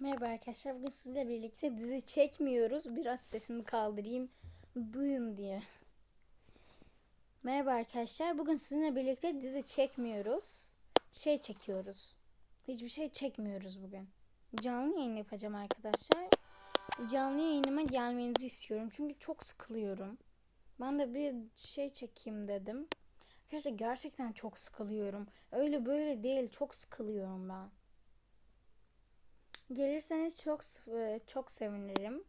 Merhaba arkadaşlar. Bugün sizle birlikte dizi çekmiyoruz. Biraz sesimi kaldırayım. Duyun diye. Merhaba arkadaşlar. Bugün sizinle birlikte dizi çekmiyoruz. Şey çekiyoruz. Hiçbir şey çekmiyoruz bugün. Canlı yayın yapacağım arkadaşlar. Canlı yayınıma gelmenizi istiyorum. Çünkü çok sıkılıyorum. Ben de bir şey çekeyim dedim. Arkadaşlar gerçekten çok sıkılıyorum. Öyle böyle değil. Çok sıkılıyorum ben. Gelirseniz çok e, çok sevinirim.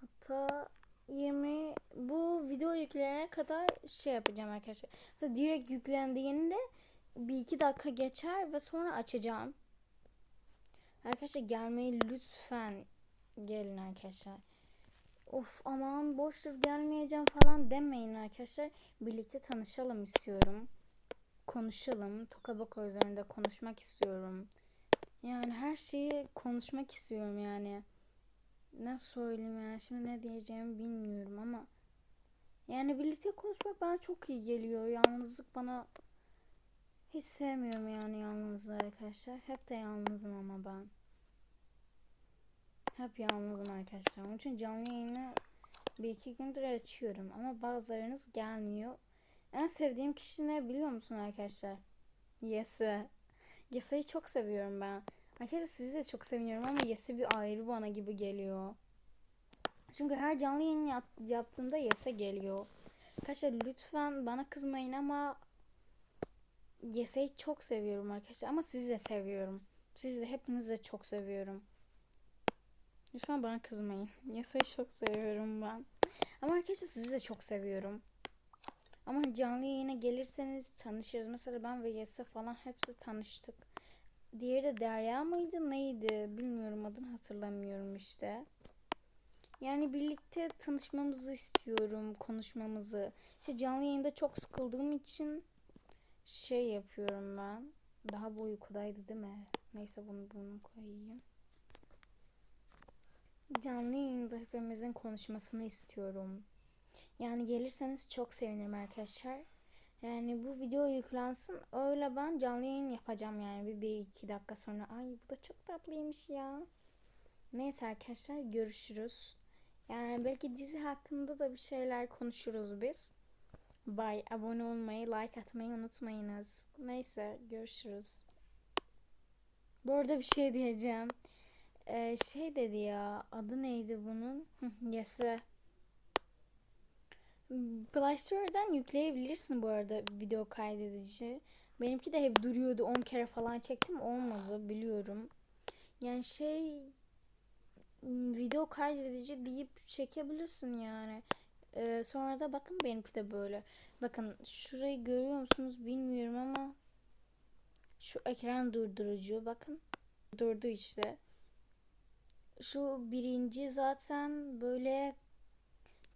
Hatta 20 bu video yüklenene kadar şey yapacağım arkadaşlar. Hatta direkt yüklendiğinde bir iki dakika geçer ve sonra açacağım. Arkadaşlar gelmeyi lütfen gelin arkadaşlar. Of aman boştur gelmeyeceğim falan demeyin arkadaşlar. Birlikte tanışalım istiyorum. Konuşalım. Tokabako üzerinde konuşmak istiyorum. Yani her şeyi konuşmak istiyorum yani. Nasıl söyleyeyim yani şimdi ne diyeceğimi bilmiyorum ama yani birlikte konuşmak bana çok iyi geliyor. Yalnızlık bana hiç sevmiyorum yani yalnızlığı arkadaşlar. Hep de yalnızım ama ben. Hep yalnızım arkadaşlar. Onun için canlı yayını bir iki gündür açıyorum ama bazılarınız gelmiyor. En sevdiğim kişi ne biliyor musun arkadaşlar? Yes'e. Yasa'yı çok seviyorum ben. Arkadaşlar sizi de çok seviyorum ama Yasa bir ayrı bana gibi geliyor. Çünkü her canlı yayın yap yaptığımda Yasa geliyor. Arkadaşlar lütfen bana kızmayın ama Yasa'yı çok seviyorum arkadaşlar ama sizi de seviyorum. Sizi de hepinizi de çok seviyorum. Lütfen bana kızmayın. Yasa'yı çok seviyorum ben. Ama arkadaşlar sizi de çok seviyorum. Ama canlı yayına gelirseniz tanışırız. Mesela ben ve Yasa falan hepsi tanıştık. Diğeri de Derya mıydı neydi bilmiyorum adını hatırlamıyorum işte. Yani birlikte tanışmamızı istiyorum, konuşmamızı. İşte canlı yayında çok sıkıldığım için şey yapıyorum ben. Daha bu uykudaydı değil mi? Neyse bunu bunu koyayım. Canlı yayında hepimizin konuşmasını istiyorum. Yani gelirseniz çok sevinirim arkadaşlar. Yani bu video yüklensin. Öyle ben canlı yayın yapacağım yani bir, bir iki dakika sonra. Ay bu da çok tatlıymış ya. Neyse arkadaşlar görüşürüz. Yani belki dizi hakkında da bir şeyler konuşuruz biz. Bye. Abone olmayı, like atmayı unutmayınız. Neyse görüşürüz. Bu arada bir şey diyeceğim. Ee, şey dedi ya adı neydi bunun? Yasa. Play Store'dan yükleyebilirsin bu arada video kaydedici. Benimki de hep duruyordu. 10 kere falan çektim. Olmadı biliyorum. Yani şey video kaydedici deyip çekebilirsin yani. Ee, sonra da bakın benimki de böyle. Bakın şurayı görüyor musunuz bilmiyorum ama şu ekran durdurucu bakın durdu işte. Şu birinci zaten böyle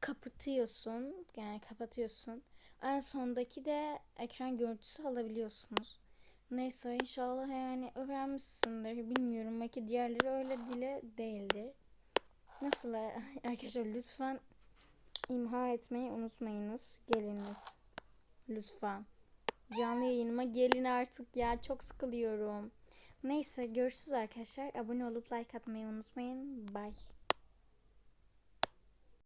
kapatıyorsun. Yani kapatıyorsun. En sondaki de ekran görüntüsü alabiliyorsunuz. Neyse inşallah yani öğrenmişsindir. Bilmiyorum belki diğerleri öyle dile değildir. Nasıl arkadaşlar lütfen imha etmeyi unutmayınız. Geliniz. Lütfen. Canlı yayınıma gelin artık ya. Çok sıkılıyorum. Neyse görüşürüz arkadaşlar. Abone olup like atmayı unutmayın. Bye.